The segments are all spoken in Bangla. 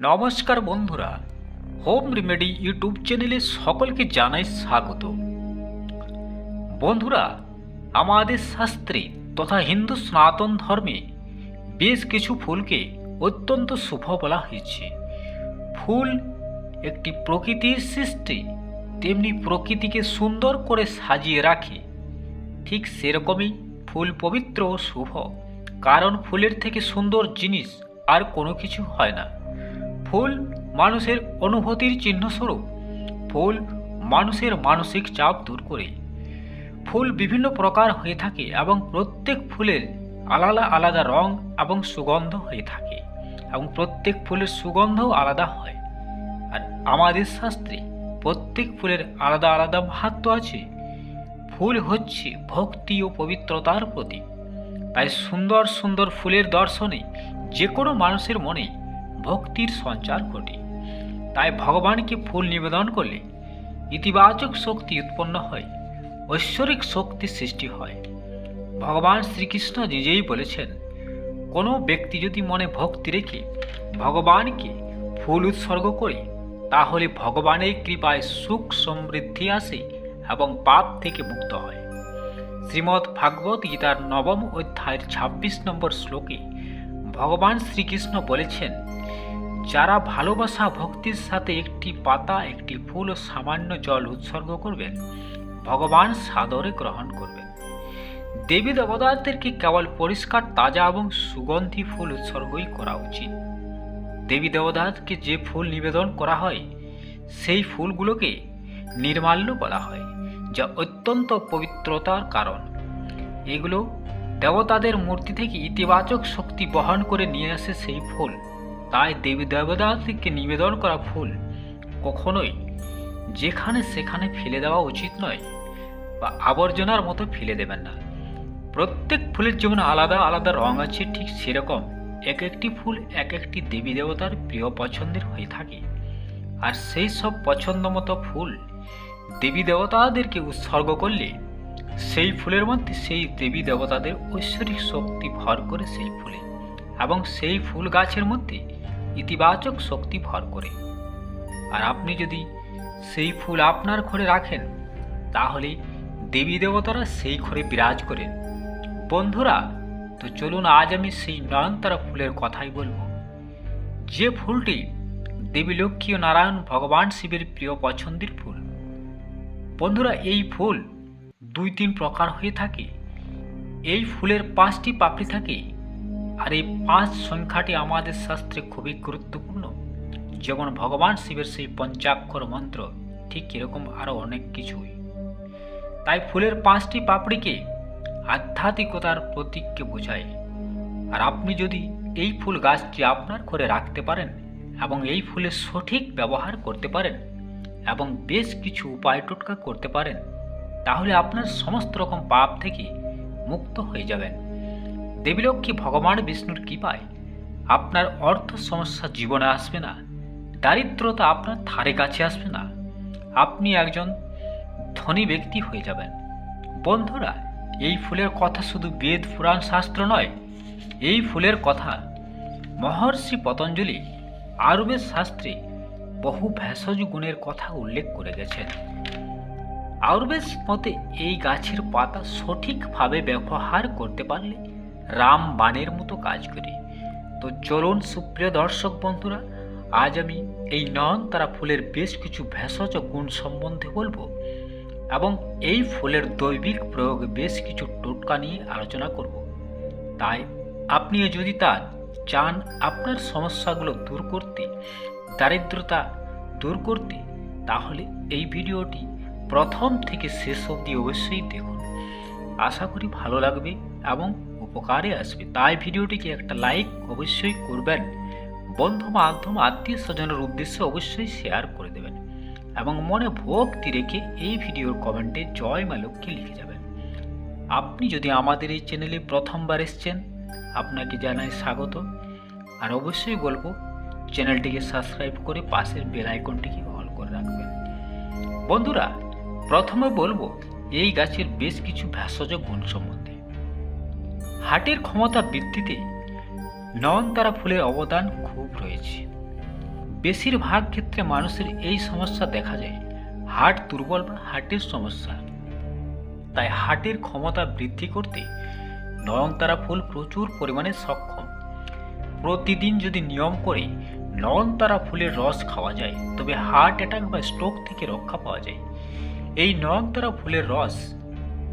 নমস্কার বন্ধুরা, হোম রেমেডি ইউটিউব চ্যানেলে সকলকে জানাই স্বাগত। বন্ধুরা, আমাদের শাস্ত্রে তথা হিন্দু সনাতন ধর্মে বেশ কিছু ফুলকে অত্যন্ত শুভ বলা হয়েছে। ফুল একটি প্রকৃতির সৃষ্টি, তেমনি প্রকৃতিকে সুন্দর করে সাজিয়ে রাখে। ঠিক সেরকমই ফুল পবিত্র ও শুভ, কারণ ফুলের থেকে সুন্দর জিনিস আর কোনো কিছু হয় না। ফুল মানুষের অনুভূতির চিহ্নস্বরূপ। ফুল মানুষের মানসিক চাপ দূর করে। ফুল বিভিন্ন প্রকার হয়ে থাকে এবং প্রত্যেক ফুলের আলাদা আলাদা রং এবং সুগন্ধ হয়ে থাকে এবং প্রত্যেক ফুলের সুগন্ধও আলাদা হয়। আর আমাদের শাস্ত্রে প্রত্যেক ফুলের আলাদা আলাদা মাহাত্ম আছে। ফুল হচ্ছে ভক্তি ও পবিত্রতার প্রতীক। তাই সুন্দর সুন্দর ফুলের দর্শনে যে কোনো মানুষের মনে ভক্তির সঞ্চার ঘটে। তাই ভগবানকে ফুল নিবেদন করলে ইতিবাচক শক্তি উৎপন্ন হয়, ঐশ্বরিক শক্তি সৃষ্টি হয়। ভগবান শ্রীকৃষ্ণ নিজেই বলেছেন, কোনো ব্যক্তি যদি মনে ভক্তি রেখে ভগবানকে ফুল উৎসর্গ করে, তাহলে ভগবানের কৃপায় সুখ সমৃদ্ধি আসে এবং পাপ থেকে মুক্ত হয়। শ্রীমদ্ ভাগবত গীতার নবম অধ্যায়ের ছাব্বিশ নম্বর শ্লোকে ভগবান শ্রীকৃষ্ণ বলেছেন যারা ভালোবাসা, ভক্তির সাথে একটি পাতা, একটি ফুল ও সামান্য জল উৎসর্গ করবেন, ভগবান সাদরে গ্রহণ করবেন। দেবী দেবতাদেরকে কেবল পরিষ্কার, তাজা এবং সুগন্ধি ফুল উৎসর্গই করা উচিত। দেবী দেবতাকে যে ফুল নিবেদন করা হয়, সেই ফুলগুলোকে নির্মাল্য বলা হয়, যা অত্যন্ত পবিত্রতার কারণ। এগুলো দেবতাদের মূর্তি থেকে ইতিবাচক শক্তি বহন করে নিয়ে আসে সেই ফুল। তাই দেবী দেবতাদেরকে নিবেদন করা ফুল কখনোই। যেখানে সেখানে ফেলে দেওয়া উচিত নয়, বা আবর্জনার মতো ফেলে দেবেন না। প্রত্যেক ফুলের যেমন আলাদা আলাদা রং আছে, ঠিক সেরকম এক একটি ফুল এক একটি দেবী দেবতার প্রিয় পছন্দের হয়ে থাকে। আর সেই সব পছন্দ মতো ফুল দেবী দেবতাদেরকে উৎসর্গ করলে সেই ফুলের মধ্যে সেই দেবী দেবতাদের ঐশ্বরিক শক্তি ভর করে সেই ফুলে। এবং সেই ফুল গাছের মধ্যে ইতিবাচক শক্তি ভর করে। আর আপনি যদি সেই ফুল আপনার ঘরে রাখেন, তাহলে দেবী দেবতারা সেই ঘরে বিরাজ করেন। বন্ধুরা, তো চলুন আজ আমি সেই নয়নতারা ফুলের কথাই বলব। যে ফুলটি দেবী লক্ষ্মী ও নারায়ণ ভগবান শিবের প্রিয় পছন্দের ফুল। বন্ধুরা, এই ফুল দুই তিন প্রকার হয়ে থাকে। এই ফুলের পাঁচটি পাপড়ি থাকে। আর এই পাঁচ সংখ্যাটি আমাদের শাস্ত্রে খুবই গুরুত্বপূর্ণ। যেমন ভগবান শিবের সেই পঞ্চাক্ষর মন্ত্র, ঠিক এরকম আরও অনেক কিছুই। তাই ফুলের পাঁচটি পাপড়িকে আধ্যাত্মিকতার প্রতীককে বোঝায়। আর আপনি যদি এই ফুল গাছটি আপনার ঘরে রাখতে পারেন এবং এই ফুলের সঠিক ব্যবহার করতে পারেন এবং বেশ কিছু উপায় টোটকা করতে পারেন, তাহলে আপনার সমস্ত রকম পাপ থেকে মুক্ত হয়ে যাবেন। দেবীলক্ষ্মী ভগবান বিষ্ণুর কৃপায় আপনার অর্থ সমস্যা জীবনে আসবে না, দারিদ্রতা আপনার ধারে কাছে আসবে না। আপনি একজন ধনী ব্যক্তি হয়ে যাবেন। বন্ধুরা, এই ফুলের কথা শুধু বেদ, পুরাণ, শাস্ত্র নয়, এই ফুলের কথা মহর্ষি পতঞ্জলি আয়ুর্বেদ শাস্ত্রে বহু ভেষজ গুণের কথা উল্লেখ করে গেছেন। আয়ুর্বেদ মতে এই গাছের পাতা সঠিকভাবে ব্যবহার করতে পারলে রাম বাণের মতো কাজ করে। তো চলুন সুপ্রিয় দর্শক বন্ধুরা, আজ আমি এই নয়ন তারা ফুলের বেশ কিছু ভেষজ গুণ সম্বন্ধে বলব এবং এই ফুলের দৈবিক প্রয়োগে বেশ কিছু টোটকা নিয়ে আলোচনা করব। তাই আপনি যদি তা চান আপনার সমস্যাগুলো দূর করতে, দারিদ্রতা দূর করতে, তাহলে এই ভিডিওটি প্রথম থেকে শেষ অবধি অবশ্যই দেখুন। আশা করি ভালো লাগবে এবং উপকারে আসবে। তাই ভিডিওটিকে একটা লাইক অবশ্যই করবেন। বন্ধু মাধ্যম আত্মীয় স্বজনের উদ্দেশ্যে অবশ্যই শেয়ার করে দেবেন এবং মনে ভক্তি রেখে এই ভিডিওর কমেন্টে জয় মা লক্ষ্মী লিখে যাবেন। আপনি যদি আমাদের এই চ্যানেলে প্রথমবার এসছেন, আপনাকে জানাই স্বাগত। আর অবশ্যই বলব চ্যানেলটিকে সাবস্ক্রাইব করে পাশের বেল আইকনটিকে অল করে রাখবেন। বন্ধুরা, প্রথমে বলব, এই গাছের বেশ কিছু ভেষজ গুণ সম্বন্ধে হার্টের ক্ষমতা বৃদ্ধিতে নয়নতারা ফুলের অবদান খুব রয়েছে। বেশিরভাগ ক্ষেত্রে মানুষের এই সমস্যা দেখা যায়। হার্ট দুর্বল বা হার্টের সমস্যা। তাই হার্টের ক্ষমতা বৃদ্ধি করতে নয়নতারা ফুল প্রচুর পরিমাণে সক্ষম। প্রতিদিন যদি নিয়ম করে নয়নতারা ফুলের রস খাওয়া যায়, তবে হার্ট অ্যাটাক বা স্ট্রোক থেকে রক্ষা পাওয়া যায়। এই নয়নতারা ফুলের রস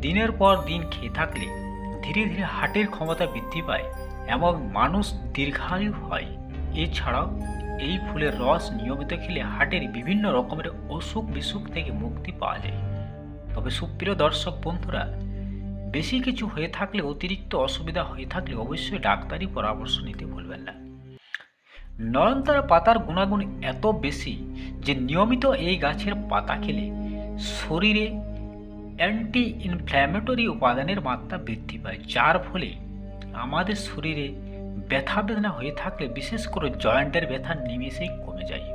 দিনের পর দিন খেয়ে থাকলে ধীরে ধীরে হার্টের ক্ষমতা বৃদ্ধি পায় এবং মানুষ দীর্ঘায়ু হয়। এছাড়াও, এই ফুলের রস নিয়মিত খেলে হার্টের বিভিন্ন রকমের অসুখ বিসুখ থেকে মুক্তি পাওয়া যায়। তবে সুপ্রিয় দর্শক বন্ধুরা, বেশি কিছু হয়ে থাকলে অতিরিক্ত অসুবিধা হয়ে থাকলে অবশ্যই ডাক্তারি পরামর্শ নিতে ভুলবেন না। নয়নতারা পাতার গুণাগুণ এত বেশি যে নিয়মিত এই গাছের পাতা খেলে শরীরে অ্যান্টি ইনফ্ল্যামেটরি উপাদানের মাত্রা বৃদ্ধি পায়, যার ফলে আমাদের শরীরে ব্যথা বেদনা হয়ে থাকলে, বিশেষ করে জয়েন্টের ব্যথা নিমেষেই কমে যায়।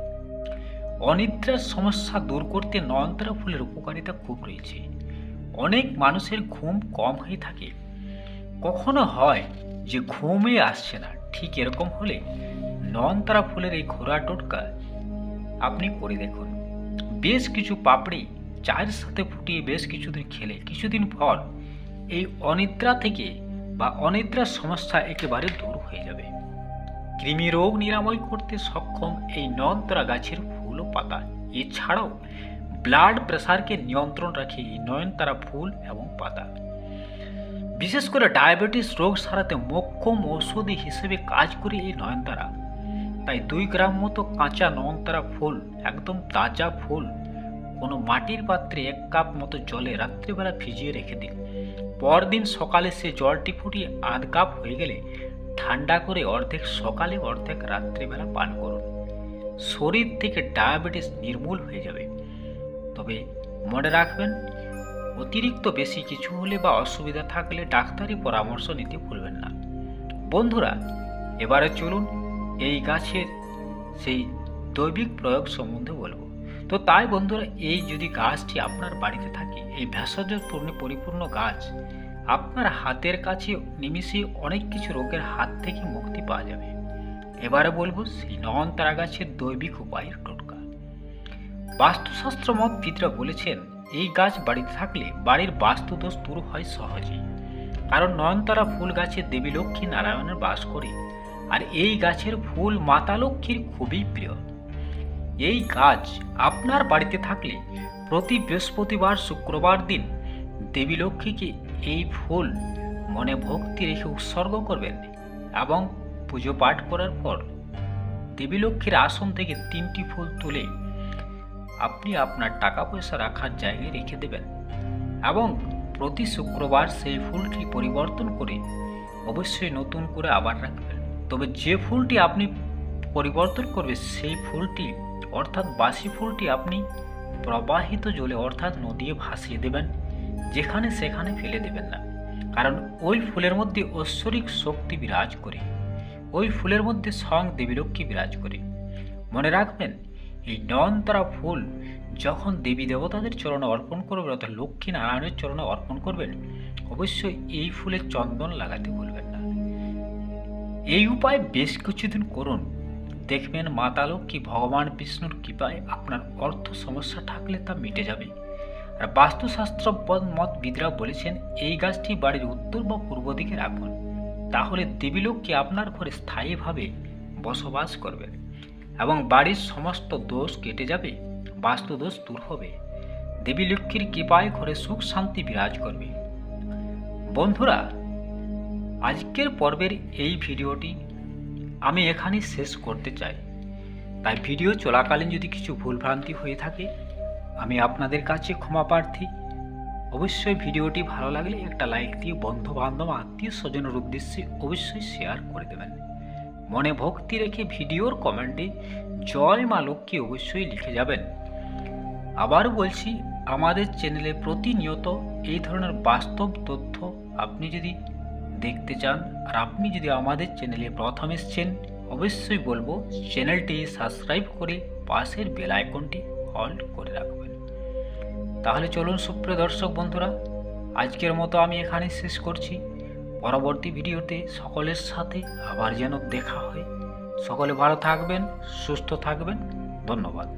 অনিদ্রার সমস্যা দূর করতে নয়নতারা ফুলের উপকারিতা খুব রয়েছে। অনেক মানুষের ঘুম কম হয়ে থাকে। কখনো হয় যে ঘুমই আসছে না, ঠিক এরকম হলে নয়নতারা ফুলের এই ঘোড়া টোটকা আপনি করে দেখুন। বেশ কিছু পাপড়ি চায়ের সাথে ফুটিয়ে বেশ কিছুদিন খেলে, কিছুদিন পর এই অনিদ্রা থেকে বা অনিদ্রার সমস্যা একেবারে দূর হয়ে যাবে। কৃমি রোগ নিরাময় করতে সক্ষম এই নয়নতারা গাছের ফুল ও পাতা। এছাড়াও ব্লাড প্রেশারকে নিয়ন্ত্রণ রাখে এই নয়নতারা ফুল এবং পাতা। বিশেষ করে ডায়াবেটিস রোগ সারাতে মোক্ষম ঔষধি হিসেবে কাজ করে এই নয়নতারা। তাই দুই গ্রাম মতো কাঁচা নয়নতারা ফুল, একদম তাজা ফুল কোনো মাটির পাত্রে এক কাপ মতো জলে রাত্রিবেলা ভিজিয়ে রেখে দিন পরদিন সকালে সে জলটি ফুটিয়ে আধ কাপ হয়ে গেলে ঠান্ডা করে অর্ধেক সকালে, অর্ধেক রাত্রিবেলা পান করুন। শরীর থেকে ডায়াবেটিস নির্মূল হয়ে যাবে। তবে মনে রাখবেন, অতিরিক্ত বেশি কিছু হলে বা অসুবিধা থাকলে ডাক্তারি পরামর্শ নিতে ভুলবেন না। বন্ধুরা, এবারে চলুন এই গাছের সেই দৈবিক প্রয়োগ সম্বন্ধে বলব। তো তাই বন্ধুরা, এই যদি গাছটি আপনার বাড়িতে থাকে, এই ভেষজ পূর্ণ পরিপূর্ণ গাছ, আপনার হাতের কাছে নিমিষে অনেক কিছু রোগের হাত থেকে মুক্তি পাওয়া যাবে। এবারে বলব, সেই নয়নতারা গাছের দৈবিক উপায়ের টোটকা। বাস্তুশাস্ত্র মতবিদরা বলেছেন, এই গাছ বাড়িতে থাকলে বাড়ির বাস্তুদোষ দূর হয় সহজেই। কারণ নয়নতারা ফুল গাছে দেবী লক্ষ্মী নারায়ণের বাস করে, আর এই গাছের ফুল মাতা লক্ষ্মীর খুবই প্রিয়। এই গাছ আপনার বাড়িতে থাকলে প্রতি বৃহস্পতিবার, শুক্রবার দিন দেবী লক্ষ্মীকে এই ফুল মনে ভক্তি রেখে উৎসর্গ করবেন এবং পুজো পাঠ করার পর দেবী লক্ষ্মীর আসন থেকে তিনটি ফুল তুলে আপনি আপনার টাকা পয়সা রাখার জায়গায় রেখে দেবেন এবং প্রতি শুক্রবার সেই ফুলটি পরিবর্তন করে অবশ্যই নতুন করে আবার রাখবেন। তবে যে ফুলটি আপনি পরিবর্তন করবে সেই ফুলটি অর্থাৎ বাসি ফুলটি আপনি প্রবাহিত জলে অর্থাৎ নদীয়ে ভাসিয়ে দেবেন, যেখানে সেখানে ফেলে দেবেন না। কারণ ওই ফুলের মধ্যে ঐশ্বরিক শক্তি বিরাজ করে, ওই ফুলের মধ্যে স্বয়ং দেবীলক্ষ্মী বিরাজ করে। মনে রাখবেন, এই নয়নতারা ফুল যখন দেবী দেবতাদের চরণে অর্পণ করবেন, অর্থাৎ লক্ষ্মী নারায়ণের চরণে অর্পণ করবেন, অবশ্যই এই ফুলের চন্দন লাগাতে ভুলবেন না। এই উপায় বেশ কিছুদিন করুন দেখবেন মাতা লক্ষ্মী ভগবান বিষ্ণুর কৃপায় আপনার অর্থ সমস্যা থাকলে তা মিটে যাবে। আর বাস্তুশাস্ত্র মতবিদরা বলেছেন, এই গাছটি বাড়ির উত্তর বা পূর্ব দিকে রাখুন। তাহলে দেবীলক্ষ্মী আপনার ঘরে স্থায়ীভাবে বসবাস করবে? এবং বাড়ির সমস্ত দোষ কেটে যাবে? বাস্তু দোষ দূর হবে। দেবী লক্ষ্মীর কৃপায় ঘরে সুখ শান্তি বিরাজ করবে। বন্ধুরা, আজকের পর্বের এই ভিডিওটি আমি এখানেই শেষ করতে চাই। তাই ভিডিও চলাকালীন যদি কিছু ভুলভ্রান্তি হয়ে থাকে, আমি আপনাদের কাছে ক্ষমা প্রার্থী। অবশ্যই ভিডিওটি ভালো লাগলে একটা লাইক দিয়ে বন্ধু বান্ধব আত্মীয় স্বজনের উদ্দেশ্যে অবশ্যই শেয়ার করে দেবেন। মনে ভক্তি রেখে ভিডিওর কমেন্টে জয় মা লক্ষ্মী অবশ্যই লিখে যাবেন। আবার বলছি, আমাদের চ্যানেলে প্রতিনিয়ত এই ধরনের বাস্তব তথ্য আপনি যদি দেখতে চান আর আপনি যদি আমাদের চ্যানেলে প্রথম এসছেন, অবশ্যই বলব চ্যানেলটি সাবস্ক্রাইব করে পাশের বেল আইকনটি অল করে রাখবেন। তাহলে চলুন সুপ্রিয় দর্শক বন্ধুরা, আজকের মতো আমি এখানে শেষ করছি। পরবর্তী ভিডিওতে সকলের সাথে আবার যেন দেখা হয়। সকলে ভালো থাকবেন, সুস্থ থাকবেন। ধন্যবাদ।